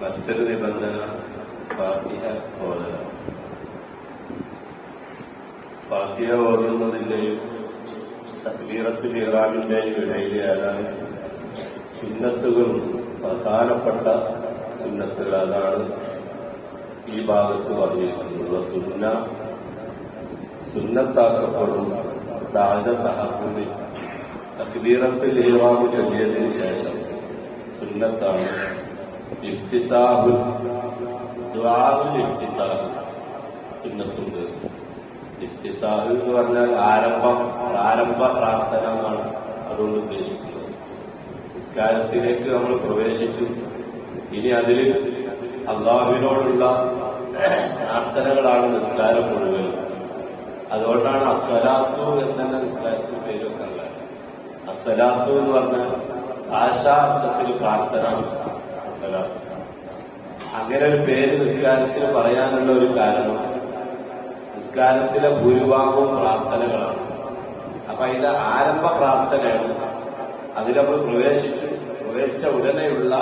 മറ്റൊരു നിബന്ധന ഫാത്തിഹ ഓതന ഫാത്തിഹ ഓതുന്നതിന്റെയും തക്ബീറത്ത് ഇറാമിന്റെയും ഇടയിൽ ഏതാനും സുന്നത്തുകളും പ്രധാനപ്പെട്ട സുന്നത്തുകൾ അതാണ് ഈ ഭാഗത്ത് പറഞ്ഞിരിക്കുന്നത്. സുന്ന സുന്നത്താക്കപ്പെടും ദാജ തഹക്കുമി തക്ബീറത്തിൽ ഇറാമു ചൊല്ലിയതിനു ശേഷം സുന്നത്താണ് ഇഫ്തിത്താഹുൽ ദുആഉൽ ഇഫ്തിത്താഹ് സുന്നത്തുണ്ട്. ഇഫ്തിതാബ് എന്ന് പറഞ്ഞാൽ ആരംഭം പ്രാരംഭ പ്രാർത്ഥന എന്നാണ് അതുകൊണ്ട് ഉദ്ദേശിക്കുന്നത്. നിസ്കാരത്തിലേക്ക് നമ്മൾ പ്രവേശിച്ചു. ഇനി അതിൽ അള്ളാഹുവിനോടുള്ള പ്രാർത്ഥനകളാണ് നിസ്കാരം മുഴുവൻ. അതുകൊണ്ടാണ് അസ്വലാത്തു എന്ന നിസ്കാരത്തിന് പേര് വെക്കാനുള്ളത് അസ്വലാത്തു എന്ന് പറഞ്ഞാൽ ആശാബ്ദത്തിൽ പ്രാർത്ഥന. അങ്ങനെ ഒരു പേര് നിസ്കാരത്തിന് പറയാനുള്ള ഒരു കാരണം നിസ്കാരത്തിലെ ഭൂരിഭാഗവും പ്രാർത്ഥനകളാണ്. അപ്പൊ അതിന്റെ ആരംഭ പ്രാർത്ഥനയാണ്. നമ്മൾ പ്രവേശിച്ചു. പ്രവേശിച്ച ഉടനെയുള്ള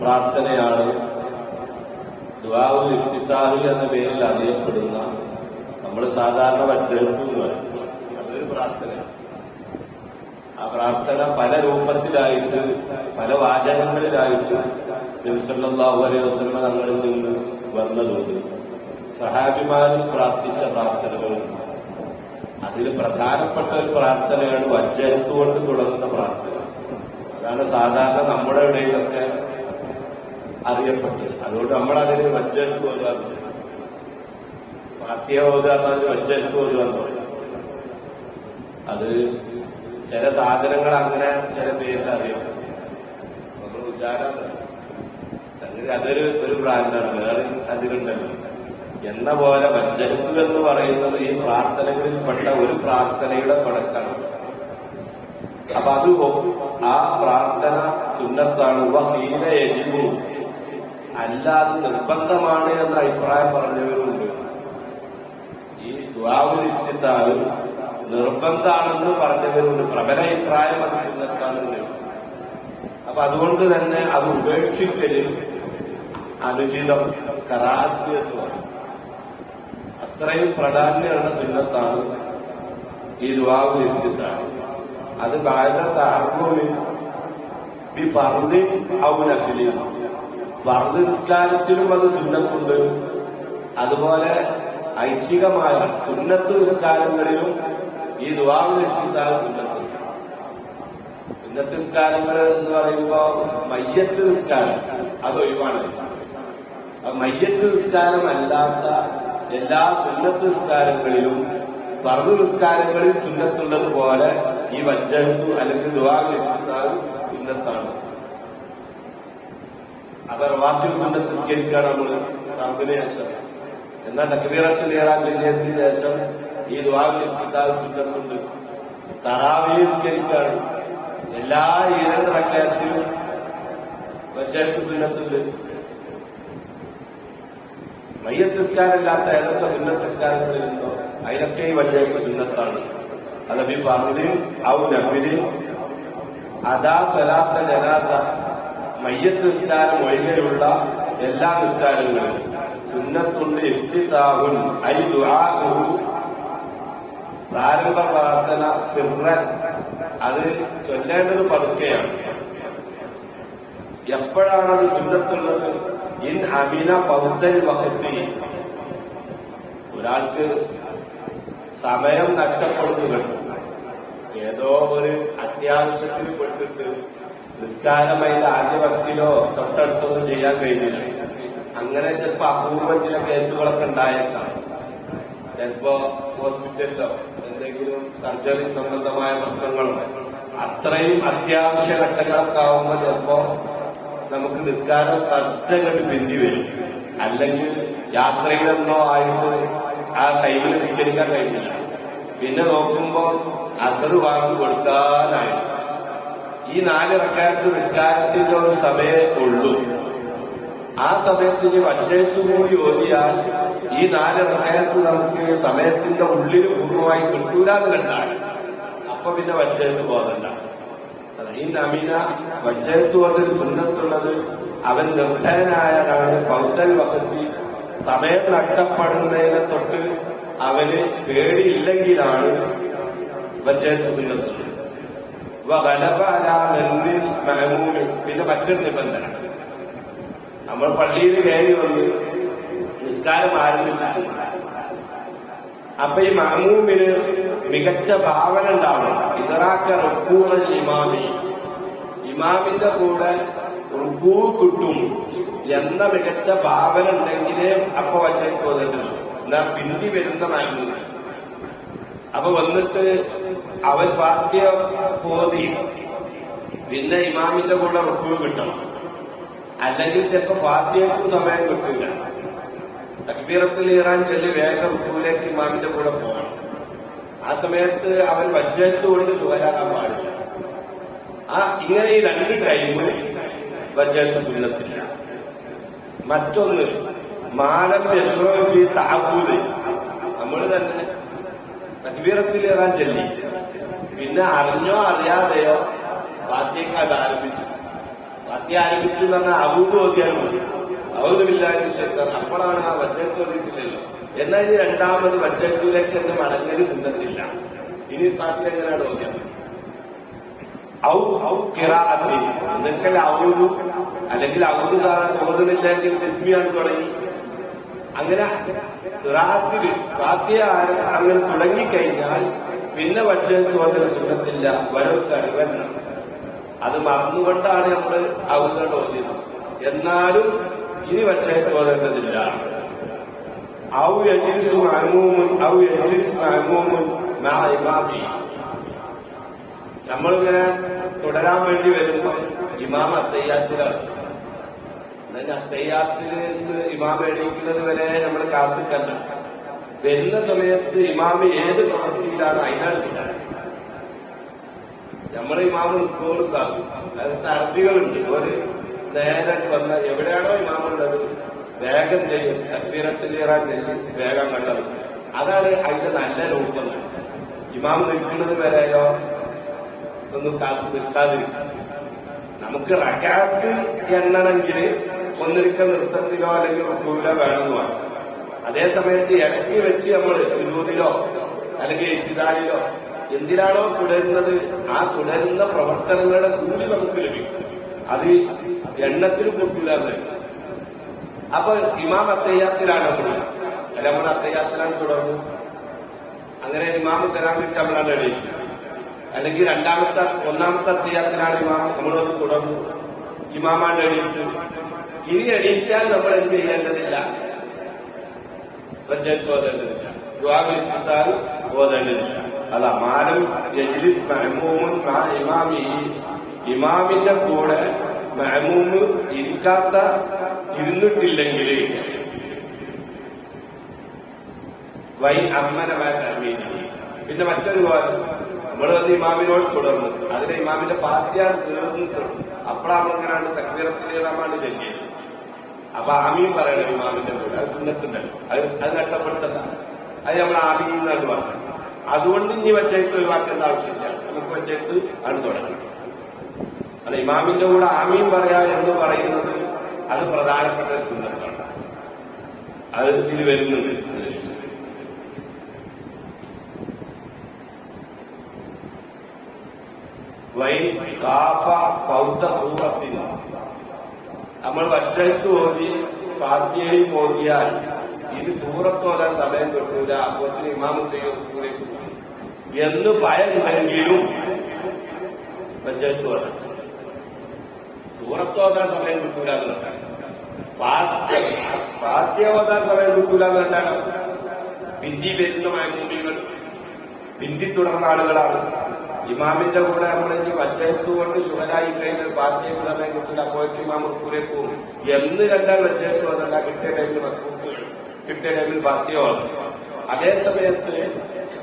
പ്രാർത്ഥനയാണ് ദുവാവുൽ ഇഫ്തിത്താഹി എന്ന പേരിൽ അറിയപ്പെടുന്ന നമ്മൾ സാധാരണ വച്ചെടുപ്പ് എന്ന് പറയും. അതൊരു പ്രാർത്ഥനയാണ്. ആ പ്രാർത്ഥന പല രൂപത്തിലായിട്ട് പല വാചകങ്ങളിലായിട്ട് അലൈഹി തങ്ങളിൽ നിന്ന് വന്നതുണ്ട് സഹാബിമാരിൽ പ്രാർത്ഥിച്ച പ്രാർത്ഥനകളുണ്ട് അതിൽ പ്രധാനപ്പെട്ട ഒരു പ്രാർത്ഥനയാണ് വച്ചെടുത്തുകൊണ്ട് തുടങ്ങുന്ന പ്രാർത്ഥന. അതാണ് സാധാരണ നമ്മുടെ ഇടയിലൊക്കെ അറിയപ്പെട്ടത്. അതുകൊണ്ട് അതിൽ വച്ചെടുത്ത് പോകാൻ പാർട്ടിയെ ഓതാറിന് വച്ചെടുത്ത് എന്ന് പറയും അത് ചില സാധനങ്ങൾ അങ്ങനെ ചില പേരിൽ അറിയാം. നമ്മൾ സംഗതി അതൊരു ഒരു ബ്രാൻഡാണ് വേറെ അതിലുണ്ടല്ലോ. എന്ന പോലെ വജ്ജഹത്ത് എന്ന് പറയുന്നത് ഈ പ്രാർത്ഥനകളിൽ പെട്ട ഒരു പ്രാർത്ഥനയുടെ തുടക്കമാണ് അപ്പൊ അത് ആ പ്രാർത്ഥന സുന്നത്താണ്. ഉപ ഹീന യജിബു. അല്ലാതെ നിർബന്ധമാണ് എന്ന അഭിപ്രായം പറഞ്ഞവരുണ്ട്. ഈ ദ്വാവുൽ നിർബന്ധമാണെന്ന് പറഞ്ഞവരുണ്ട്. പ്രബല അഭിപ്രായം അത് സുന്നത്താണെന്ന്. അപ്പൊ അതുകൊണ്ട് തന്നെ അത് ഉപേക്ഷിക്കൽ അനുചിതം കറാത്തി അത്രയും പ്രധാന്യമുള്ള സുന്നത്താണ് ഈ ദുവാവ് ഇഫ്തിത്താണ് അത് ബാധ അർമ്മവിൻ ബി ഫർദി ഔ നഫിലിൻ ഫർദ് നിസ്കാരത്തിലും അത് സുന്നത്തുണ്ട്. അതുപോലെ ഐച്ഛികമായ സുന്നത്ത് നിസ്കാരങ്ങളിലും ഈ ദുവാവ് ഇഫ്തിത്താൽ സുന്നത്തുണ്ട്. സുന്നത്ത് നിസ്കാരങ്ങൾ എന്ന് പറയുമ്പോ മയ്യത്ത് നിസ്കാരം അത് ഒഴിവാണ്. മയ്യത്ത് നിസ്കാരം അല്ലാത്ത എല്ലാ സുന്നത്ത് നിസ്കാരങ്ങളിലും പറു നിസ്കാരങ്ങളിൽ സുന്നത്തുള്ളത് പോലെ ഈ വജ്ജഹത്തു അല്ലെങ്കിൽ ദുവാഗ് സുന്നത്താണ്. അപ്പൊ റവാത്തിൽ സുന്നത്ത് നിസ്കരിക്കുകയാണ് നമ്മൾ ഫർദിന് ശേഷം എന്നാൽ തക്ബീറത്തിൽ ഏറാഞ്ചല്യത്തിന് ശേഷം ഈ ദുവാഗ് സുന്നത്തുണ്ട്. തറാവി നിസ്കരിക്കുകയാണ് എല്ലാ ഏഴ് റക്കായത്തിലും വജ്ജഹത്ത് സുന്നത്തുണ്ട്. മയ്യത്തിസ്കാരമില്ലാത്ത ഏതൊക്കെ സുന്നത്തിസ്കാരങ്ങളിലുണ്ടോ അതിലൊക്കെ ഈ വല്യക്ക് സുന്നത്താണ്. അത് ബി പറഞ്ഞു ഔ നഫിൽ അതാ സ്വലാത്ത ജനാസ മയ്യത്തിസ്കാരം ഒഴികെയുള്ള എല്ലാ നിസ്കാരങ്ങളും സുന്നത്തുണ്ട് ഇഫ്തിതാഹുൻ ഐ ദുആഹു പ്രാരംഭ പ്രാർത്ഥന സിറൻ അത് ചൊല്ലേണ്ടത് പതുക്കെയാണ്. എപ്പോഴാണത് സുന്നത്തുള്ളത്? ഇൻ അമിന പൗത്തൽ വകത്തി ഒരാൾക്ക് സമയം നഷ്ടപ്പെടുന്നു ഏതോ ഒരു അത്യാവശ്യത്തിൽ പെട്ടിട്ട് നിസ്കാരമായി ആദ്യ ഭക്തിയിലോ തൊട്ടടുത്തൊന്നും ചെയ്യാൻ കഴിഞ്ഞില്ല. അങ്ങനെ ചിലപ്പോ അപൂർവം ചില കേസുകളൊക്കെ ഉണ്ടായേക്കാം. ചിലപ്പോ ഹോസ്പിറ്റലിലോ എന്തെങ്കിലും സർജറി സംബന്ധമായ പ്രശ്നങ്ങളോ അത്രയും അത്യാവശ്യ ഘട്ടങ്ങളൊക്കെ ആവുമ്പോ ചിലപ്പോ നമുക്ക് നിസ്കാരം കറക്റ്റങ്ങോട്ട് പിന്തി വരും. അല്ലെങ്കിൽ യാത്രയിലെന്നോ ആയിട്ട് ആ ടൈമിൽ നിസ്കരിക്കാൻ കഴിഞ്ഞില്ല. പിന്നെ നോക്കുമ്പോൾ അസർ വാങ്ങി കൊടുക്കാനായി ഈ നാല് റക്കാലത്ത് നിസ്കാരത്തിന്റെ ഒരു സമയേ ഉള്ളൂ. ആ സമയത്തിന് വച്ചേത്തു കൂടി ഓതിയാൽ ഈ നാല് റക്കാലത്ത് നമുക്ക് സമയത്തിന്റെ ഉള്ളിൽ പൂർണമായി കിട്ടൂരാതെ കണ്ടാൽ അപ്പൊ പിന്നെ വച്ചേത്ത് പോകണ്ട. ഈ അമീന വജ്ജയത്തു എന്നൊരു സുന്നത്തുള്ളത് അവൻ നിർഭയനായതാണ് പൗത്തൽ വകത്തി സമയം നഷ്ടപ്പെടുന്നതിനെ തൊട്ട് അവന് പേടിയില്ലെങ്കിലാണ് മഹമൂമി പിന്നെ മറ്റൊരു നിബന്ധന. നമ്മൾ പള്ളിയിൽ കയറി വന്ന് നിസ്കാരം ആരംഭിച്ചിട്ടുണ്ട് അപ്പൊ ഈ മഹമൂമിന് മികച്ച ഭാവന ഉണ്ടാവണം. ഇതറാക്ക റുക്കൂറൽ ഇമാമി. ഇമാമിന്റെ കൂടെ റുക്കൂ കിട്ടും എന്ന മികച്ച ഭാവന ഉണ്ടെങ്കിലേ അപ്പൊ വച്ചേ തോന്നുന്നുള്ളൂ എന്നാ പിന്തി വരുന്നതായിരുന്നു അപ്പൊ വന്നിട്ട് അവൻ പാർട്ടിയ പോതി. പിന്നെ ഇമാമിന്റെ കൂടെ റുക്കൂ കിട്ടണം. അല്ലെങ്കിൽ ചിലപ്പോ ഫാത്തിയക്കും സമയം കിട്ടില്ല തക്ബീറത്തിൽ ഇറാൻ ചൊല്ലി വേഗം റുക്കൂലേക്ക് ഇമാമിന്റെ കൂടെ പോകണം. ആ സമയത്ത് അവൻ വജ്ജത്ത് കൊണ്ട് സുഖരാകാൻ പാടില്ല. ആ ഇങ്ങനെ ഈ രണ്ട് ടൈം വജ്ജത്ത് സുന്നത്തില്ല. മറ്റൊന്ന് മാലം യശ്വി താബൂത് നമ്മൾ തന്നെ തക്ബീറത്തിൽ ഏതാൻ ചൊല്ലി. പിന്നെ അറിഞ്ഞോ അറിയാതെയോ വാദ്യങ്ങൾ ആരംഭിച്ചു. വാദ്യം ആരംഭിച്ചു എന്ന് പറഞ്ഞാൽ അബൂത് ഓതിയാൽ മതി. അവതുമില്ലാത്ത ശക്തർ അപ്പോഴാണ് ആ വജ്ജത്ത് വന്നിട്ടില്ലല്ലോ എന്നാൽ ഇനി രണ്ടാമത് വജ്ജത്തിലേക്ക് എന്ന് മടങ്ങിയത് ചിന്തത്തില്ല ഇനി പാർട്ടി എങ്ങനെയാണ് ഓതിയത് ഔ ഔ കിറാത്തി നിങ്ങൾക്ക് ഔരു അല്ലെങ്കിൽ ഔരു തോന്നുന്നില്ലെങ്കിൽ ബിസ്മിയാണ് തുടങ്ങി. അങ്ങനെ റാത്തിൽ റാത്തി ആര- അങ്ങനെ തുടങ്ങിക്കഴിഞ്ഞാൽ പിന്നെ വജ്ജത്ത് തോന്നൽ സുഖത്തില്ല വരും സർവൻ അത് മറന്നുകൊണ്ടാണ് നമ്മൾ ഔദുകൾ ഓതിയത്. എന്നാലും ഇനി പക്ഷേ ഓതേണ്ടതില്ല ഔ നമ്മളിങ്ങനെ തുടരാൻ വേണ്ടി വരുമ്പോ ഇമാം അത്തയ്യാത്തിലാണ്. എന്നാൽ അത്തയ്യാത്തിൽ ഇമാം എണീക്കുന്നത് വരെ നമ്മൾ കാത്തിക്കണ്ട. വരുന്ന സമയത്ത് ഇമാമ് ഏത് പ്രവൃത്തിയിലാണ് അതിനാണ് നമ്മുടെ ഇമാമ് നിൽക്കോളും കാത്തു അതിനകത്ത് അറബികളുണ്ട്. ഒരു നേരെ വന്ന എവിടെയാണോ ഇമാമുള്ളത് വേഗം ചെയ്യും. തക്ബീറത്തിൽ ഇറാൻ ചെയ്യും വേഗം കണ്ടത്. അതാണ് അതിന്റെ നല്ല രൂപം. ഇമാം നിൽക്കുന്നത് വരെയോ ഒന്നും കാത്തു നിൽക്കാതിരിക്കും. നമുക്ക് റക്കാത്ത് എണ്ണണമെങ്കിൽ ഒന്നിരിക്കൽ നൃത്തത്തിലോ അല്ലെങ്കിൽ റുക്കൂലോ വേണമെന്നുമാണ് അതേ സമയത്ത് ഇടയ്ക്ക് വെച്ച് നമ്മൾ സുരൂതിലോ അല്ലെങ്കിൽ എഴുത്തിദാരിലോ എന്തിനാണോ തുടരുന്നത് ആ തുടരുന്ന പ്രവർത്തനങ്ങളുടെ കൂടി നമുക്ക് ലഭിക്കും. അത് എണ്ണത്തിൽ കൂട്ടില്ല അപ്പൊ ഇമാം അത്തയ്യാത്തിലാണ് നമ്മൾ അല്ല നമ്മൾ അത്തയ്യാത്തിലാണ് തുടർന്നു. അങ്ങനെ ഇമാം സലാമിട്ട് നമ്മളാണ് എണീക്കുക. അല്ലെങ്കിൽ രണ്ടാമത്തെ ഒന്നാമത്തെ അത്തയ്യാത്തിലാണ് ഇമാം നമ്മളൊന്ന് തുടർന്നു ഇമാമാണ് എണീറ്റ്. ഇനി എണീറ്റാൽ നമ്മൾ എന്ത് ചെയ്യേണ്ടതില്ല? ഓതേണ്ടതില്ല ഓതേണ്ടതില്ല അല്ല മാനം ഇമാമിന്റെ കൂടെ മഹമൂമ് ഇരിക്കാത്ത ഇരുന്നിട്ടില്ലെങ്കിൽ വൈ അമ്മനമായ തർമീനി പിന്നെ മറ്റൊരു പോലെ നമ്മൾ വന്ന് ഇമാമിനോട് തുടർന്നു. അതിന് ഇമാമിന്റെ പാർട്ടിയാണ് തീർന്നിട്ടുള്ളത്. അപ്പോഴാണ് തക്കീറത്തിലേതാണ് തക്ബീറത്തിലാണ് ചെല്ലിയത് അപ്പൊ ആമിയും പറയണം ഇമാമിന്റെ കൂടെ. അത് സുന്നത്തുണ്ടല്ലോ അത് അത് നഷ്ടപ്പെട്ടതാണ്. അത് നമ്മൾ ആമിയിൽ നിന്നാണ് പറഞ്ഞത്. അതുകൊണ്ട് ഇനി വച്ചേക്ക് ഒഴിവാക്കേണ്ട ആവശ്യമില്ല. നമുക്ക് വച്ചേക്ക് ആണ് തുടങ്ങണം. അല്ല ഇമാമിന്റെ കൂടെ ആമീൻ പറയാ എന്ന് പറയുന്നത് അത് പ്രധാനപ്പെട്ട ഒരു സുന്ദരമാണ് അത് ഇതിൽ വരുന്നുണ്ട്. നമ്മൾ വറ്റത്ത് ഓതി ഫാത്തിയയും ഓതിയാൽ ഇത് സൂറത്തോലാൻ സമയം കിട്ടൂല. അപ്പോത്തിന് ഇമാമത്തെയോ എന്ന് ഭയമുണ്ടെങ്കിലും പഞ്ചായത്ത് വേണം സൂറത്തോതാൻ സമയം കിട്ടൂല എന്നുണ്ടാണ് ഫാത്തിയ ഓതാൻ സമയം കിട്ടൂല എന്നുണ്ടാണ് പിന്തി വരുന്ന മൈമൂമികൾ പിന്തി തുടർന്ന ആളുകളാണ്. ഇമാമിന്റെ കൂടെ നമ്മളെങ്കിൽ ഇനി വച്ചയത്ത് കൊണ്ട് ശുഭരായി കഴിഞ്ഞാൽ പാർട്ടിയൊക്കെ സമയം കിട്ടില്ല പോയിട്ട് ഇമാം ഉറക്കൂലേക്ക് പോകും. എന്ന് കണ്ടാൽ വച്ചയത്ത് വന്നല്ല കിട്ടിയ ടൈമിൽ വസ്തുക്കൾ കിട്ടിയ ടൈമിൽ പാർട്ടിയോ അതേ സമയത്ത്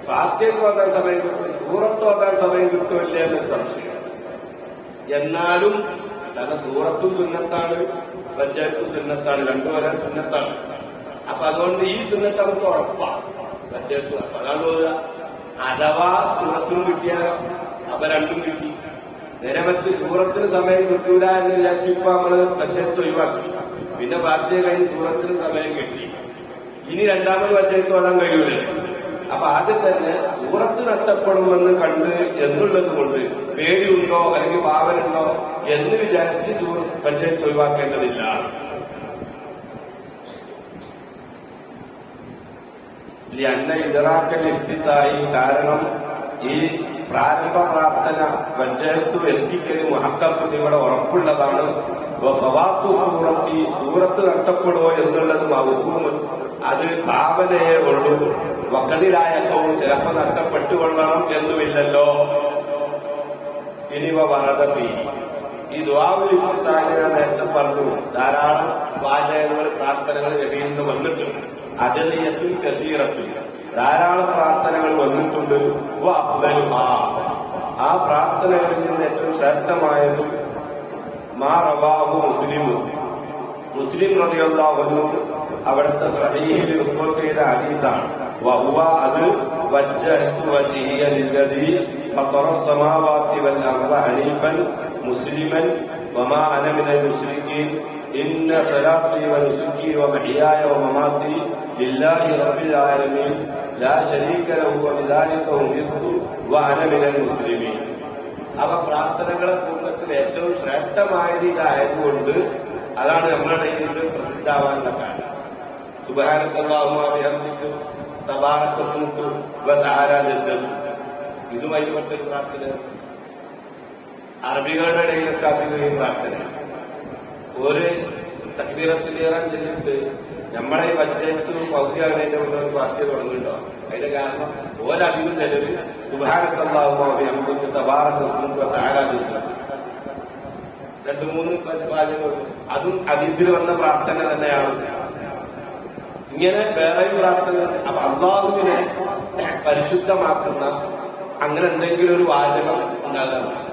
പാർട്ടിയൊക്കെ വന്നാൽ സമയം കിട്ടും സൂറത്ത് വന്നാൽ സമയം കിട്ടുമില്ല എന്നൊരു സംശയം. എന്നാലും കാരണം സൂറത്തും സുന്നത്താണ് പഞ്ചായത്തും സുന്നത്താണ് രണ്ടു ഒരേ സുന്നത്താണ്. അപ്പൊ അതുകൊണ്ട് ഈ സുന്നത്ത് അവർക്ക് ഉറപ്പാണ് പഞ്ചായത്ത് അപ്പൊ അതാണ് പോവുക അഥവാ സൂറത്തും കിട്ടിയാലോ അപ്പൊ രണ്ടും കിട്ടി. നേരെ മറിച്ച് സൂറത്തിന് സമയം കിട്ടൂല എന്ന് വിചാരിച്ചു ഇപ്പൊ നമ്മൾ പഞ്ചായത്ത് ഒഴിവാക്കി. പിന്നെ പാർട്ടിയെ കഴിഞ്ഞ് സൂറത്തിന് സമയം കിട്ടി. ഇനി രണ്ടാമത് പഞ്ചായത്ത് ഓടാൻ കഴിയൂലേ അപ്പൊ ആദ്യം തന്നെ സൂറത്ത് നഷ്ടപ്പെടുമെന്ന് കണ്ട് എന്നുള്ളത് കൊണ്ട് പേടിയുണ്ടോ അല്ലെങ്കിൽ പാവനുണ്ടോ എന്ന് വിചാരിച്ച് സൂറത്ത് പഞ്ചായത്ത് ഒഴിവാക്കേണ്ടതില്ല. അന്ന ഇതറാക്കൽ ഇഫ്തിത്തായി കാരണം ഈ പ്രാരംഭ പ്രാർത്ഥന പഞ്ചായത്ത് എത്തിക്കൽ മഹക്കത്ത് ഇവിടെ ഉറപ്പുള്ളതാണ്. സൂറത്തി സൂറത്ത് നഷ്ടപ്പെടുമോ എന്നുള്ളതും അവർക്കും അത് ഭാവനയെ ഉള്ളൂ. വക്കതിലായപ്പോൾ ചിലപ്പോ നഷ്ടപ്പെട്ടുകൊള്ളണം എന്നുമില്ലല്ലോ. ഇനിവ വറദപ്പി ഈ ദ്വാവുലിഫ്താനിയ നേരത്തെ പറഞ്ഞു ധാരാളം വാചകങ്ങൾ പ്രാർത്ഥനകൾ നബിയിൽ നിന്ന് വന്നിട്ടുണ്ട്. അജനീയത്തിൽ കസീറത്തിൽ. ധാരാളം പ്രാർത്ഥനകൾ വന്നിട്ടുണ്ട്. ആ പ്രാർത്ഥനകളിൽ നിന്ന് ഏറ്റവും ശ്രേഷ്ഠമായതും മാ റബാബു മുസ്ലിം മുസ്ലിം റളിയല്ലാഹു അവിടുത്തെ സഹീഹിൽ റിപ്പോർട്ട് ചെയ്ത ഹദീസാണ്. വഹുവ അത് വജ്ജഹത്തു വജ്ഹിയ ലില്ലദീ ഫത്തറ السماوات والأرض حنيفا مسلما وما أنا من المشركين إن صلاتي ونسكي ومحياي ومماتي لله رب العالمين لا شريك له وبذلك أمرت وأنا من المسلمين അവ പ്രാർത്ഥനകളെ കൂട്ടത്തിൽ ഏറ്റവും ശ്രേഷ്ഠമായത് ഇതായതുകൊണ്ട് അതാണ് നമ്മുടെ ഇതിൽ പ്രസിദ്ധാവാനുള്ള കാരണം സുബാനക്കല്ലാഹുമാവിഹർദ്ദിക്കും തബാറക്കസ്മുക്കും വതാരാജത്തും ഇതുമായി മറ്റൊരു പ്രാർത്ഥന. അറബികളുടെ ഇടയിലൊക്കെ അധികം പ്രാർത്ഥന. ഒരു തക്ബീറത്തിലേറാൻ ചെല്ലിട്ട് നമ്മളെ പഞ്ചായത്ത് പൗദ്യാകണേന്റെ മുന്നേ ഒരു പാർട്ടി തുടങ്ങുന്നുണ്ടോ? അതിന്റെ കാരണം ഓരധികം ചിലര് സുബാനക്കല്ലാഹുമാവി നമുക്ക് തബാറക്കസ്മുക്കും വതാരാജത്തും രണ്ടു മൂന്ന് പാചകം അതും അതീതിൽ വന്ന പ്രാർത്ഥന തന്നെയാണ്. ഇങ്ങനെ വേറെ പ്രാർത്ഥന അപ്പൊ അള്ളാഹുവിനെ പരിശുദ്ധമാക്കുന്ന അങ്ങനെ എന്തെങ്കിലും ഒരു വാചകം ഉണ്ടാകാം.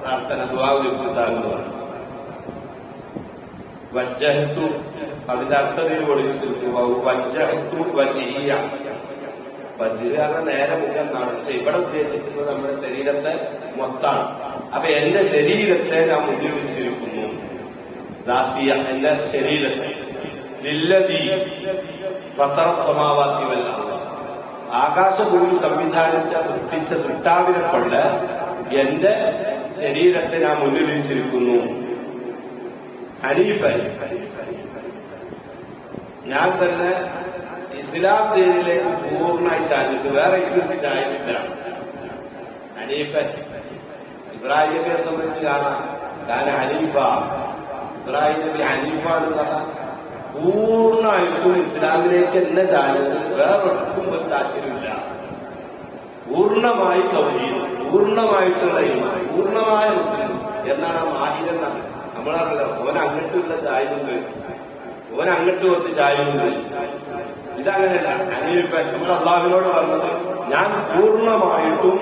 പ്രാർത്ഥന ദുവാകുന്നതാണ് വജ്ജഹത്തു അതിന്റെ അർത്ഥം അർത്ഥത്തിൽ കൊടുത്തിരിക്കുന്നു വജ്ജഹത്തു വജീയ വജ്ജ് കാരണം നേരെ മുന്നാണ് പക്ഷെ ഇവിടെ ഉദ്ദേശിക്കുന്നത് നമ്മുടെ ശരീരത്തെ മൊത്താണ്. അപ്പൊ എന്റെ ശരീരത്തെ ഞാൻ ദാത്തിയ എന്റെ ശരീരത്തെ. ലില്ലതി ആകാശഭൂമി സംവിധാനിച്ച സൃഷ്ടിച്ച സൃഷ്ടാവിനെ കൊണ്ട് എന്റെ ശരീരത്തെ ഞാൻ മുന്നിൽ വെച്ചിരിക്കുന്നു ഹനീഫൻ ഞാൻ തന്നെ ഇസ്ലാം ദീനിലേക്ക് പൂർണമായി ചാഞ്ഞിട്ട് വേറെ ഇതൊന്നും ചായുന്നില്ല ഹനീഫൻ ഇബ്രാഹിം സംബന്ധിച്ച് കാണാം. കാരണം ഹനീഫ. ഇബ്രാഹിം നബി എന്ന് പറഞ്ഞാൽ പൂർണമായിട്ടും ഇസ്ലാമിലേക്ക് തന്നെ ചാഞ്ഞത് വേറൊട്ടും ഒരു താല്പര്യമില്ല പൂർണമായി തൗഹീദ് പൂർണമായിട്ടുള്ള ഈമാൻ പൂർണമായ മുസ്ലിം എന്നാണ് ആ മാഹിരെന്നാണ് നമ്മളറിയില്ല ഓൻ അങ്ങോട്ടുള്ള ചായയുണ്ട് ഓൻ അങ്ങോട്ട് കുറച്ച് ചായയുണ്ട് ഇതങ്ങനെയല്ല അങ്ങനെ നമ്മൾ അള്ളാഹുവിനോട് പറഞ്ഞത് ഞാൻ പൂർണമായിട്ടും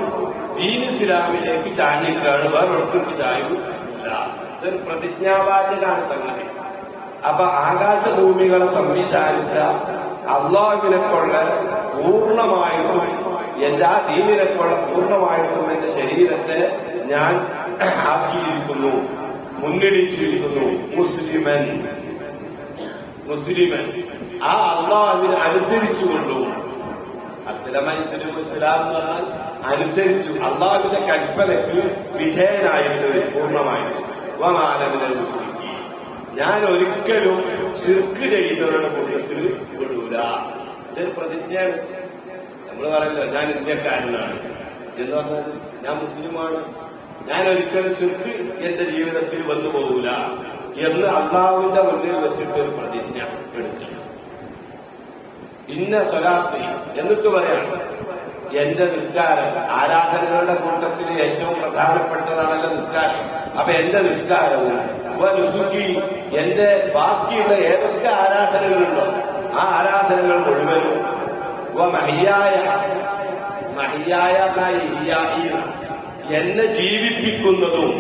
ദീൻ ഇസ്ലാമിലേക്ക് ചാഞ്ഞിട്ടാണ് വേറൊട്ടും ചായവും ഇല്ല. ഇതൊരു പ്രതിജ്ഞാവാചകാണ് സംഗതി. അപ്പൊ ആകാശഭൂമികളെ സംവിധാനിച്ച അള്ളാഹുവിനെ കൊള്ള പൂർണമായിട്ടും എന്റെ ആ ദീനിനെ കൊള്ള പൂർണമായിട്ടും എന്റെ ശരീരത്തെ ഞാൻ ആക്കിയിരിക്കുന്നു മുന്നിടിച്ചിരിക്കുന്നു. മുസ്ലിമൻ മുസ്ലിമൻ ആ അള്ളാഹുവിനെ അനുസരിച്ചുകൊണ്ടും. അസ്ലമ ഇസ്ലാം എന്ന് പറഞ്ഞാൽ അനുസരിച്ചു. അള്ളാഹുവിന്റെ കൽപ്പനയ്ക്ക് വിധേയനായിട്ട് പൂർണമായിട്ട്. വമാനവിനെ മുസ്ലിം ഞാൻ ഒരിക്കലും ശിർക്ക് ചെയ്യുന്നവരുടെ കൂട്ടത്തിൽ വിടൂല ഇതൊരു പ്രതിജ്ഞയാണ്. നമ്മൾ പറയുന്നത് ഞാൻ ഇന്ത്യക്കാരനാണ്. എന്ന് പറഞ്ഞാൽ ഞാൻ മുസ്ലിമാണ്. ഞാൻ ഒരിക്കലും ശിർക്ക് എന്റെ ജീവിതത്തിൽ വന്നു പോകൂല എന്ന് അള്ളാഹുവിന്റെ മുന്നിൽ വെച്ചിട്ട് ഒരു പ്രതിജ്ഞ എടുക്കണം. ഇന്ന സ്വലാത്തി എന്നിട്ട് പറയാണ് എന്റെ നിസ്കാരം ആരാധനകളുടെ കൂട്ടത്തിൽ ഏറ്റവും പ്രധാനപ്പെട്ടതാണല്ലോ നിസ്കാരം. അപ്പൊ എന്റെ നിസ്കാരവും നുസുക്കി എന്റെ ബാക്കിയുള്ള ഏതൊക്കെ ആരാധനകളുണ്ടോ ആ ആരാധനകൾ മുഴുവനും വ മഹിയായ മഹിയായ എന്നാ ജീവിപ്പിക്കുന്നതും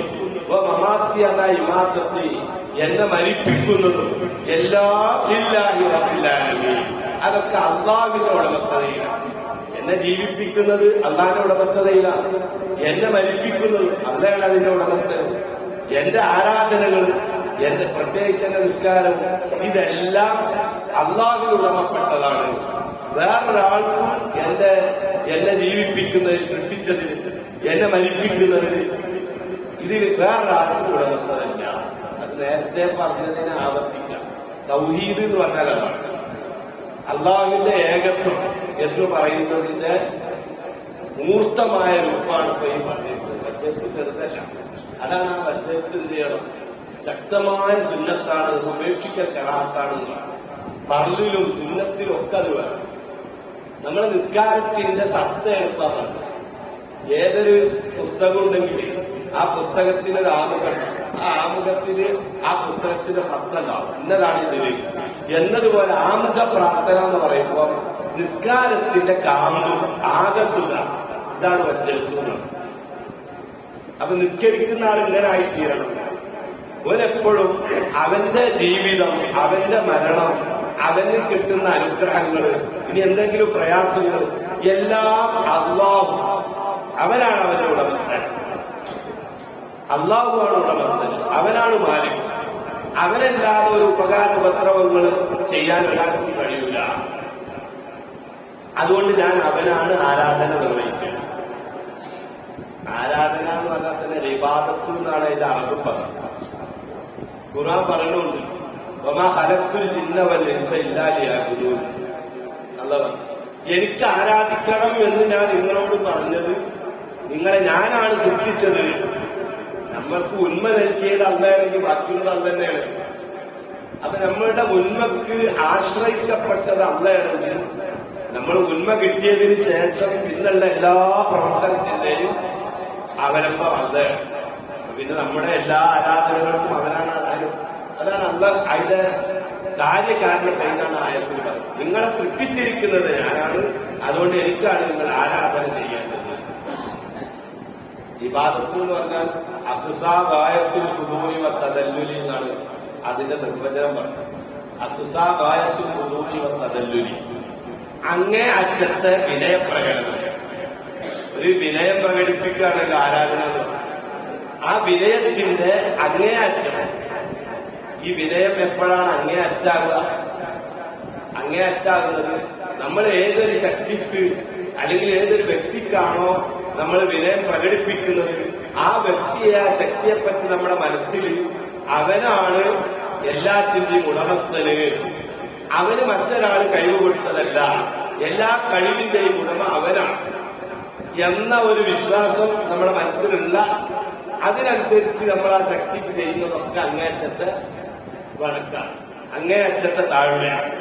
വ മമാത്തി എന്ന ഇമാത്തത്തി എന്നെ മരിപ്പിക്കുന്നതും എല്ലാം ഇല്ലാഹി ആലമീൻ. അതൊക്കെ അള്ളാഹിന്റെ ഉടമസ്ഥതയിലാണ്. എന്നെ ജീവിപ്പിക്കുന്നത് അള്ളാന്റെ ഉടമസ്ഥതയിലാണ്. എന്നെ മരിപ്പിക്കുന്നത് അള്ളയാണ് അതിന്റെ ഉടമസ്ഥത എന്റെ ആരാധനകൾ എന്റെ പ്രത്യേകിച്ച് എന്റെ നിസ്കാരം ഇതെല്ലാം അള്ളാഹിന് ഉടമപ്പെട്ടതാണ്. വേറൊരാൾക്കും എന്റെ എന്നെ ജീവിപ്പിക്കുന്നതിൽ സൃഷ്ടിച്ചതിൽ എന്നെ മരിപ്പിക്കുന്നതിൽ ഇതിൽ വേറൊരാൾക്കും ഉടമസ്ഥതല്ല അത് നേരത്തെ പറഞ്ഞതിനെ ആവർത്തിക്കാം. തൗഹീദ് എന്ന് പറഞ്ഞാൽ അതാണ്. അള്ളാഹുവിന്റെ ഏകത്വം എന്ന് പറയുന്നതിന്റെ മൂർത്തമായ രൂപമാണ് ഇപ്പൊ ഈ പറഞ്ഞിരുന്നത് മറ്റേ ചെറുതല്ല. അതാണ് ആ മറ്റേക്ക് എന്ത് ചെയ്യണം ശക്തമായ സുന്നത്താണ് ഉപേക്ഷിക്കൽ കരാത്താണ് പറലിലും സുന്നത്തിലും ഒക്കെ അത് വേണം. നമ്മുടെ നിസ്കാരത്തിന്റെ സത്ത എളുപ്പമാണ്. ഏതൊരു പുസ്തകം ഉണ്ടെങ്കിൽ ആ പുസ്തകത്തിന് ഒരു ആമുഖം ആ ആമുഖത്തിന് ആ പുസ്തകത്തിന്റെ സത്ത ഉണ്ടാവും. എന്നതാണ് ഇതിൽ എന്നതുപോലെ ആമുഖ പ്രാർത്ഥന എന്ന് പറയുമ്പോൾ നിസ്കാരത്തിന്റെ കാമ്പും ആകത്തുക. ഇതാണ് വച്ചെടുക്കുന്നത് അപ്പൊ നിസ്കരിക്കുന്ന ആൾ ഇങ്ങനെ ആയിത്തീരണം. ഓനെപ്പോഴും അവന്റെ ജീവിതം അവന്റെ മരണം അവന് കിട്ടുന്ന അനുഗ്രഹങ്ങൾ ഇനി എന്തെങ്കിലും പ്രയാസങ്ങൾ എല്ലാം അള്ളാഹു അവനാണ് അവന്റെ ഉടമസ്ഥൻ. അള്ളാഹുവാണ് ഉടമസ്ഥൻ അവനാണ് മാലിക്. അവനല്ലാതെ ഒരു ഉപകാരപത്രവങ്ങൾ ചെയ്യാൻ ഒരാൾക്ക് കഴിയൂല. അതുകൊണ്ട് ഞാൻ അവനാണ് ആരാധന നിർവഹിക്കുന്നത്. ആരാധന എന്ന് പറഞ്ഞാൽ തന്നെ വിവാദത്തിൽ നിന്നാണ് അതിന്റെ അറബ് പദം. ഖുറാൻ അല്ലവൻ എനിക്ക് ആരാധിക്കണം എന്ന് ഞാൻ നിങ്ങളോട് പറഞ്ഞത് നിങ്ങളെ ഞാനാണ് സൃഷ്ടിച്ചത് നമ്മൾക്ക് ഉന്മ നൽകിയത് അല്ലയാണെങ്കിൽ ബാക്കിയുള്ളത് അല്ല തന്നെയാണ്. അപ്പൊ നമ്മളുടെ ഉന്മക്ക് ആശ്രയിക്കപ്പെട്ടത് അല്ലയാണെങ്കിൽ നമ്മൾ ഉന്മ കിട്ടിയതിന് ശേഷം പിന്നുള്ള എല്ലാ പ്രവർത്തനത്തിന്റെയും അവലംബം അത് പിന്നെ നമ്മുടെ എല്ലാ ആരാധനകൾക്കും അവനാണ് ആരും? അതാണ് അല്ല അതിന്റെ കാര്യകാരണ സൈനാണ് ആയത്തിൽ പറയുന്നത് നിങ്ങളെ സൃഷ്ടിച്ചിരിക്കുന്നത് ഞാനാണ് അതുകൊണ്ട് എനിക്കാണ് നിങ്ങൾ ആരാധന ചെയ്യേണ്ടത്. ഇബാദത്ത് എന്ന് പറഞ്ഞാൽ അക്സാബായത്തിൽ കുതൂരി തതല്ലുലി എന്നാണ് അതിന്റെ നിർവചനം പറഞ്ഞത്. അക്സാബായത്തിൽ കുതൂരി തതല്ലുലി അങ്ങേ അറ്റത്തെ വിനയപ്രകടനം. ഒരു വിനയം പ്രകടിപ്പിക്കുകയാണല്ലോ ആരാധന. ആ വിനയത്തിന്റെ അങ്ങേയറ്റം. ഈ വിനയം എപ്പോഴാണ് അങ്ങേയറ്റാകുക? അങ്ങേയറ്റാകുന്നത് നമ്മൾ ഏതൊരു ശക്തിക്ക് അല്ലെങ്കിൽ ഏതൊരു വ്യക്തിക്കാണോ നമ്മൾ വിനയം പ്രകടിപ്പിക്കുന്നത്. ആ വ്യക്തിയെ ആ ശക്തിയെപ്പറ്റി നമ്മുടെ മനസ്സിൽ അവനാണ് എല്ലാത്തിന്റെയും ഉടമസ്ഥന്. അവന് മറ്റൊരാൾ കഴിവ് കൊടുത്തതല്ല. എല്ലാ കഴിവിന്റെയും ഉടമ അവനാണ്. എന്ന ഒരു വിശ്വാസം നമ്മുടെ മനസ്സിലുള്ള അതിനനുസരിച്ച് നമ്മൾ ആ ശക്തിക്ക് ചെയ്യുന്നതൊക്കെ അങ്ങേയറ്റത്തെ വഴക്കാണ്. അങ്ങേയറ്റത്തെ താഴ്മയാണ്.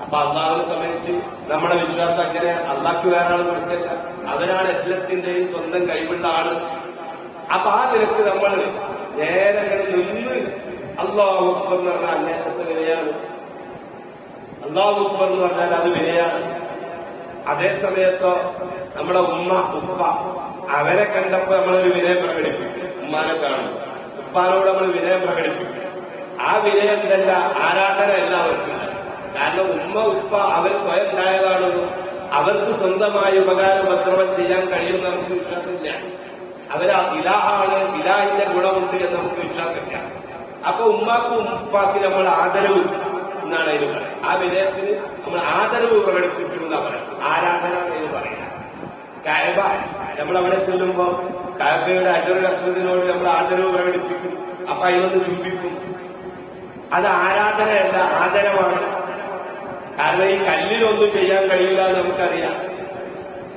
അപ്പൊ അള്ളാഹിനെ സംബന്ധിച്ച് നമ്മുടെ വിശ്വാസം അങ്ങനെ അള്ളാഹ്ക്ക് വേറെ ആൾ കൊടുക്കില്ല. അവനാണ് എല്ലാത്തിന്റെയും സ്വന്തം കൈവുള്ള ആൾ. അപ്പൊ ആ നിരക്ക് നമ്മൾ നേരെ നിന്ന് അള്ളാഹു എന്ന് പറഞ്ഞാൽ അങ്ങേറ്റത്തെ വിലയാണ്. അള്ളാഹു എന്ന് പറഞ്ഞാൽ അത് വിലയാണ്. അതേ സമയത്തോ നമ്മുടെ ഉമ്മ ഉപ്പ അവരെ കണ്ടപ്പോ നമ്മളൊരു വിനയം പ്രകടിപ്പിക്കും ഉമ്മാനെ കാണും ഉപ്പാനോട് നമ്മൾ വിനയം പ്രകടിപ്പിക്കും ആ വിനയം എന്തല്ല ആരാധന എല്ലാവർക്കും. കാരണം ഉമ്മ ഉപ്പ അവർ സ്വയം ഉണ്ടായതാണ്. അവർക്ക് സ്വന്തമായി ഉപകാരം മാത്രമേ ചെയ്യാൻ കഴിയുമെന്ന് നമുക്ക് വിശ്വാസമില്ല. അവർ ഇലാഹാണ് ഇലാഹിന്റെ ഗുണമുണ്ട് എന്ന് നമുക്ക് വിശ്വാസമില്ല. അപ്പൊ ഉമ്മാക്കും ഉപ്പാക്കും നമ്മൾ ആദരവ്. എന്നാണ് അതിന് പറയുന്നത് ആ വിനയത്തിന് നമ്മൾ ആദരവ് പ്രകടിപ്പിച്ചു എന്നാ പറയുന്നത് ആരാധന എന്ന് പറയുന്നത് കയബ നമ്മൾ അവിടെ ചെല്ലുമ്പോ കയബയുടെ അജറുൽ അസ്വദിനോട് നമ്മൾ ആദരവ് പ്രകടിപ്പിക്കും. അപ്പൊ അതിനൊന്ന് ചുംബിക്കും. അത് ആരാധനയല്ല ആദരവാണ്. കാരണം ഈ കല്ലിലൊന്നും ചെയ്യാൻ കഴിയില്ല എന്ന് നമുക്കറിയാം.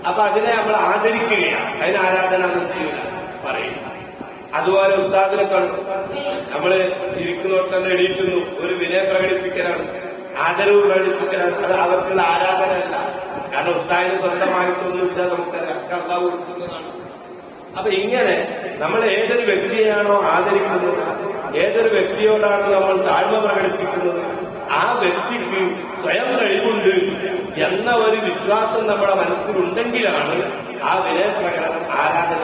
അപ്പൊ അതിനെ നമ്മൾ ആദരിക്കുകയാണ്. അതിന് ആരാധന എന്ന് പറയും. അതുപോലെ ഉസ്താദിനെ കണ്ടു നമ്മൾ ഇരിക്കുന്നോട്ട് തന്നെ എണീക്കുന്നു ഒരു വിനയം പ്രകടിപ്പിക്കലാണ്. ആദരവ് പ്രകടിപ്പിക്കലാണ്. അത് അവർക്കുള്ള ആരാധനയല്ല. കാരണം ഉസ്താദിന് സ്വന്തമായിട്ടൊന്നുമില്ല നമുക്കറിയാം കർത്താവ് കൊടുക്കുന്നതാണ്. അപ്പൊ ഇങ്ങനെ നമ്മൾ ഏതൊരു വ്യക്തിയാണോ ആദരിക്കുന്നത് ഏതൊരു വ്യക്തിയോടാണ് നമ്മൾ താഴ്മ പ്രകടിപ്പിക്കുന്നത് ആ വ്യക്തിക്ക് സ്വയം കഴിവുണ്ട് എന്ന ഒരു വിശ്വാസം നമ്മുടെ മനസ്സിലുണ്ടെങ്കിലാണ് ആ വിനയപ്രകടനം ആരാധന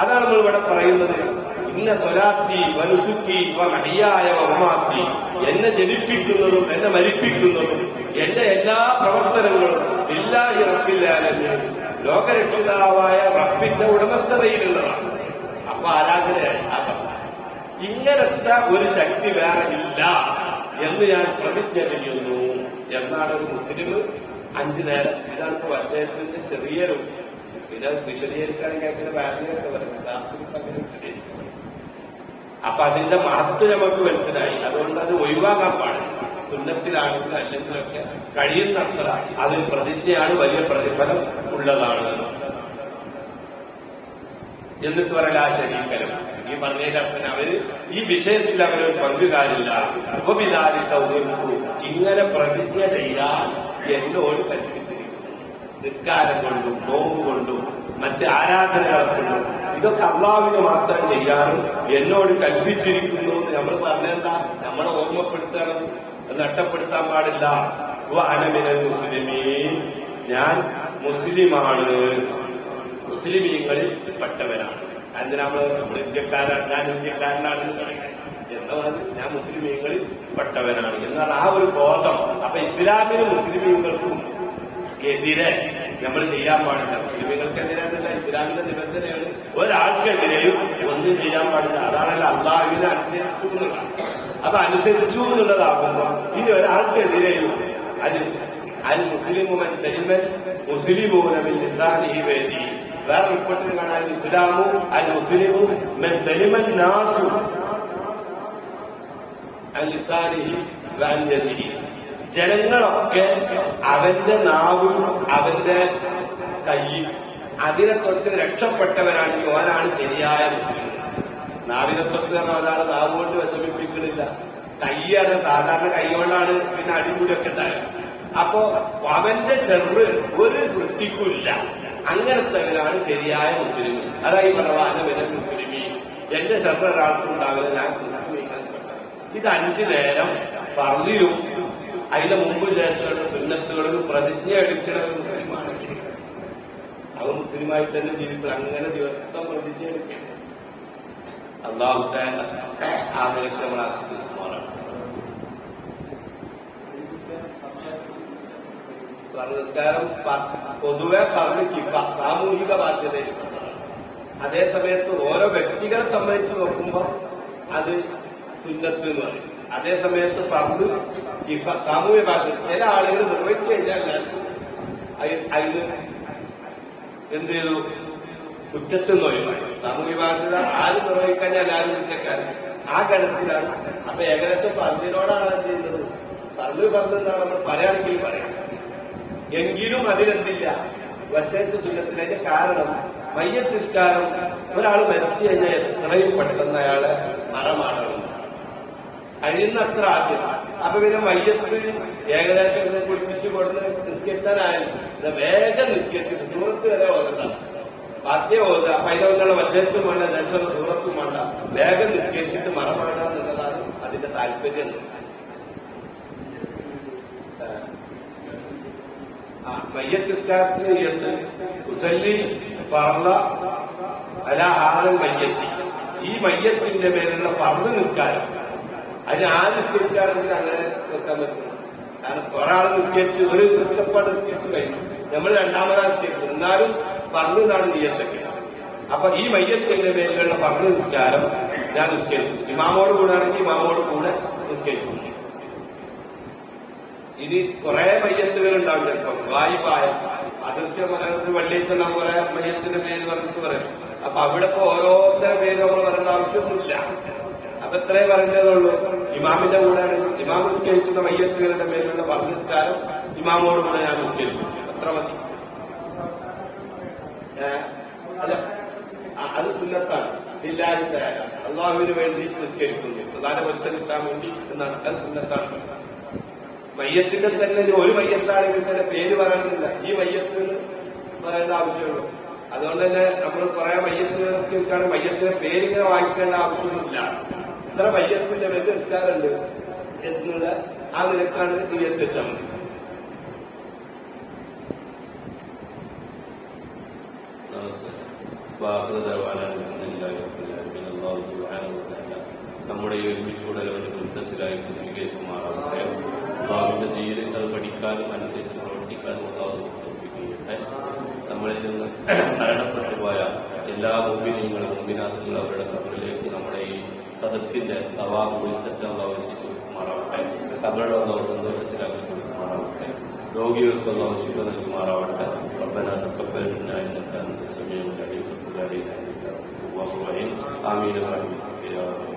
അതാണ് നമ്മൾ ഇവിടെ പറയുന്നത്. ഇന്ന സ്വലാത്തി വനുസുക്കി മഹിയായ വമാത്തി എന്നെ ജനിപ്പിക്കുന്നതും എന്നെ മരിപ്പിക്കുന്നതും എന്റെ എല്ലാ പ്രവർത്തനങ്ങളും ഇല്ലാഹി റബ്ബില്ലാലെന്ന് ലോകരക്ഷിതാവായ റബ്ബിന്റെ ഉടമസ്ഥതയിലുള്ളതാണ്. അപ്പൊ ആരാധനയായി. ഇങ്ങനത്തെ ഒരു ശക്തി വേറെ ഇല്ല എന്ന് ഞാൻ പ്രതിജ്ഞ ചെയ്യുന്നു. എന്നാണ് ഒരു മുസ്ലിം അഞ്ചു നേരം. ഇതാണ് അദ്ദേഹത്തിന്റെ ചെറിയൊരു പിന്നെ വിശദീകരിക്കുകയാണെങ്കിൽ അങ്ങനെ വാല്യൂ വിശദീകരിക്കും അപ്പൊ അതിന്റെ മഹത്വം നമുക്ക് മനസ്സിലായി. അതുകൊണ്ട് അത് ഒഴിവാക്കാൻ പാടില്ല. സുന്നത്തിലാണെങ്കിലും അല്ലെങ്കിലൊക്കെ കഴിയുന്നത്ര അതിൽ പ്രതിജ്ഞയാണ് വലിയ പ്രതിഫലം ഉള്ളതാണ്. എന്നിട്ട് പറയല ആ ശരീരം. ഈ പറഞ്ഞതിനർത്ഥം അവർ ഈ വിഷയത്തിൽ അവരൊരു പങ്കുകാരില്ല ഉയർന്നു ഇങ്ങനെ പ്രതിജ്ഞ ചെയ്യാൻ എന്നോട് കൽപ്പിച്ചിരിക്കുന്നു നിസ്കാരം കൊണ്ടും നോമ്പ് കൊണ്ടും മറ്റ് ആരാധനകൾ കൊണ്ടും ഇതൊക്കെ അള്ളാവിന് മാത്രം ചെയ്യാനും എന്നോട് കൽപ്പിച്ചിരിക്കുന്നു. എന്ന് നമ്മൾ പറഞ്ഞെന്താ? നമ്മളെ ഓർമ്മപ്പെടുത്തണം. നഷ്ടപ്പെടുത്താൻ പാടില്ല. മുസ്ലിമീ ഞാൻ മുസ്ലിമാണ്. മുസ്ലിമീങ്ങളിൽ പെട്ടവനാണ്. അതിന് നമ്മൾ നമ്മൾ ഇന്ത്യക്കാരാണ്. ഞാൻ ഇന്ത്യക്കാരനാണ് എന്താ ഞാൻ മുസ്ലിമീങ്ങളിൽ പെട്ടവനാണ്. എന്നാൽ ആ ഒരു ബോധം. അപ്പൊ ഇസ്ലാമിനും മുസ്ലിമീങ്ങൾക്കും എതിരെ നമ്മൾ ചെയ്യാൻ പാടില്ല. മുസ്ലിമുകൾക്കെതിരായിട്ടല്ല ഇസ്ലാമിന്റെ നിബന്ധനയാണ്. ഒരാൾക്കെതിരെയും ഒന്നും ചെയ്യാൻ പാടില്ല. അതാണല്ലോ അള്ളാഹുവിനെ അനുസരിച്ചു അപ്പൊ അനുസരിച്ചു എന്നുള്ളതാകുമ്പോ ഇനി ഒരാൾക്കെതിരെയും അൽ മുസ്ലിമുമൻ സലിമൻ മുസ്ലിമൂനമിൻ നിസാനി വേദി. വേറെ റിപ്പോർട്ടിൽ കാണാൻ ഇസ്ലാമു അൽ മുസ്ലിമു മൻ സലിമൻ നാസു അൽ നിസാനി യദിഹി ജനങ്ങളൊക്കെ അവന്റെ നാവും അവന്റെ കയ്യും അതിനെ തൊട്ട് രക്ഷപ്പെട്ടവരാണെങ്കിൽ ഓനാണ് ശരിയായ മുസ്ലിം. നാവിനെ തൊട്ട് പറഞ്ഞ ഒരാൾ നാവ് കൊണ്ട് വിഷമിപ്പിക്കണില്ല. കയ്യാണ് സാധാരണ കൈ കൊണ്ടാണ് പിന്നെ അടിമുടിയൊക്കെ ഉണ്ടായത്. അപ്പോ അവന്റെ ഷെറ് ഒരു സൃഷ്ടിക്കില്ല അങ്ങനത്തെവരാണ് ശരിയായ മുസ്ലിം. അതായി പറഞ്ഞ മുസ്ലിമി. എന്റെ ഷെറ് ഒരാൾക്കും ഉണ്ടാവില്ല ഞാൻ ഇത് അഞ്ചു നേരം പറഞ്ഞിരും അതിന്റെ മുമ്പ് ശേഷമുള്ള സുന്നത്തുകൾക്ക് പ്രതിജ്ഞ എടുക്കണ ഒരു മുസ്ലിമാണെങ്കിൽ അവൻ മുസ്ലിമായി തന്നെ ജീവിക്കും അങ്ങനെ ദിവസം പ്രതിജ്ഞ എടുക്കണം. അള്ളാഹുത്തെ ആ നമ്മൾ ആക്കിമാറാണ് നിസ്കാരം പൊതുവെ പറഞ്ഞു സാമൂഹിക ബാധ്യതയിൽപ്പെട്ടതാണ് അതേ സമയത്ത് ഓരോ വ്യക്തികളെ സംബന്ധിച്ച് നോക്കുമ്പോൾ അത് സുന്നത്ത് എന്ന് പറയും. അതേ സമയത്ത് കിഫ സാമൂഹ്യ ഭാഗത്ത് ചില ആളുകൾ നിർവഹിച്ചു കഴിഞ്ഞാൽ അതിന് എന്ത് ചെയ്തു? കുറ്റത്തിൽ നോയുമായി സാമൂഹ്യ ബാധ്യത ആരും നിർവഹിക്കാൻ ആരും കുറ്റക്കാരൻ ആ ഗണത്തിലാണ് അപ്പൊ ഏകദേശം പറഞ്ഞതിനോടാണ് എന്ത് ചെയ്യുന്നത്? പറഞ്ഞു പറഞ്ഞതാണ് നമ്മൾ പറയുകയാണെങ്കിൽ പറയാം. എങ്കിലും അതിലെന്തില്ല? ഒറ്റയ്ക്ക് സുഖത്തിലേക്ക് കാരണം മയ്യത്തിസ്കാരം ഒരാൾ മരിച്ചു കഴിഞ്ഞാൽ എത്രയും പെട്ടെന്ന് അയാളെ മറമാടണം കഴിയുന്നത്ര ആദ്യം അപ്പൊ പിന്നെ വയ്യത്ത് ഏകദേശം കുളിപ്പിച്ച് കൊടുത്ത് നിസ്കരിച്ചാനായാലും വേഗം നിസ്കരിച്ചിട്ട് സൂറത്ത് വരെ ഓതണ്ട പത്തേ ഓതുക അതിനുള്ള വജ്രത്തും വേണ്ട ദശം സൂറത്തും വേണ്ട. വേഗം നിസ്കരിച്ചിട്ട് മറമാടുക എന്നുള്ളതാണ് അതിന്റെ താല്പര്യം. ആ, മയ്യത്തിസ്കാരത്തിന് എന്ത്? ഉസല്ലി ആദം മയ്യത്തി. ഈ മയ്യത്തിന്റെ പേരിലുള്ള ഫർദ് നിസ്കാരം. അതിന് ആ നിസ്കരിക്കാണെങ്കിൽ അങ്ങനെ വെക്കാൻ പറ്റില്ല. കാരണം ഒരാൾ നിസ്കരിച്ച് ഒരു നിസ്കപ്പാട് നിസ്കരിച്ച് കഴിഞ്ഞു. നമ്മൾ രണ്ടാമതാ നിസ്കരിച്ചു എന്നാലും പറഞ്ഞതാണ് നീയത്തൊക്കെ അപ്പൊ ഈ മയ്യത്തിന്റെ പേരിലുള്ള പറഞ്ഞ നിസ്കാരം ഞാൻ നിസ്കരിക്കും ഇമാമോട് കൂടെ ആണെങ്കിൽ ഇമാമോട് കൂടെ നിസ്കരിക്കും ഇനി കുറെ മയ്യത്തുകൾ ഉണ്ടാവും ചിലപ്പം. വായ്പായ അദൃശ്യ വെള്ളിയാഴ്ച ഉണ്ടാവും കുറെ മയ്യത്തിന്റെ പേര് പറഞ്ഞിട്ട് പറയും. അപ്പൊ അവിടെ ഇപ്പൊ ഓരോരുത്തരുടെ പേര് നമ്മൾ പറയേണ്ട ആവശ്യമൊന്നുമില്ല. അപ്പൊ ഇത്രേ പറഞ്ഞതുള്ളൂ ഇമാമിന്റെ കൂടെ ഇമാം നിസ്കരിക്കുന്ന മയ്യത്തുകളുടെ മേലുള്ള പറഞ്ഞിസ്കാരം ഇമാമോട് കൂടെ ഞാൻ നിസ്കരിക്കും. അത്ര മതി. അല്ല അത് സുന്നത്താണ്. ഇല്ലാതെ അള്ളാഹുവിന് വേണ്ടി നിസ്കരിക്കുന്നു പ്രധാന പൊരുത്തം കിട്ടാൻ വേണ്ടി എന്നാണ്. അത് സുന്നത്താണ്. മയ്യത്തിന്റെ തന്നെ ഒരു മയ്യത്താണെങ്കിൽ തന്നെ പേര് പറയണമെന്നില്ല ഈ മയ്യത്ത് പറയേണ്ട ആവശ്യമുള്ളൂ. അതുകൊണ്ട് തന്നെ നമ്മൾ കുറെ മയ്യത്തിനെ മയ്യത്തിന്റെ പേരിങ്ങനെ വായിക്കേണ്ട ആവശ്യമൊന്നുമില്ല. ഇത്ര പയ്യപ്പിന്റെ വലിയ നിസ്കാരമുണ്ട് എന്നുള്ള ആ നിലക്കാണ് ഈ എത്തിച്ചാൽ മതി. നമ്മുടെ ഈ ഒരുമിച്ചുകൂടലവന്റെ വൃത്തത്തിലായിട്ട് സ്വീകരിക്കുമാറാകട്ടെ. അള്ളാഹുവിന്റെ ജീവിതങ്ങൾ പഠിക്കാനും അനുസരിച്ച് പ്രവർത്തിക്കാനും അള്ളാഹു നമ്മളിൽ നിന്ന് മരണപ്പെട്ടു പോയ എല്ലാ മുമ്പിനെയും മുമ്പിനകത്തുള്ള അവരുടെ സദസ്സിന്റെ സവാബ് വിളിച്ചിട്ട് അള്ളാഹു എത്തിച്ചു കൊടുക്കുമാറാവട്ടെ കബറുടെ അള്ളാഹു സന്തോഷത്തിലാക്കി കൊടുക്കുമാറാവട്ടെ രോഗികൾക്ക് അള്ളാഹു ശുഭ നൽകുമാറാവട്ടെ ربنا تقبل منا انك انت السميع العليم وتب علينا انك انت التواب الرحيم امين برحمتك يا رب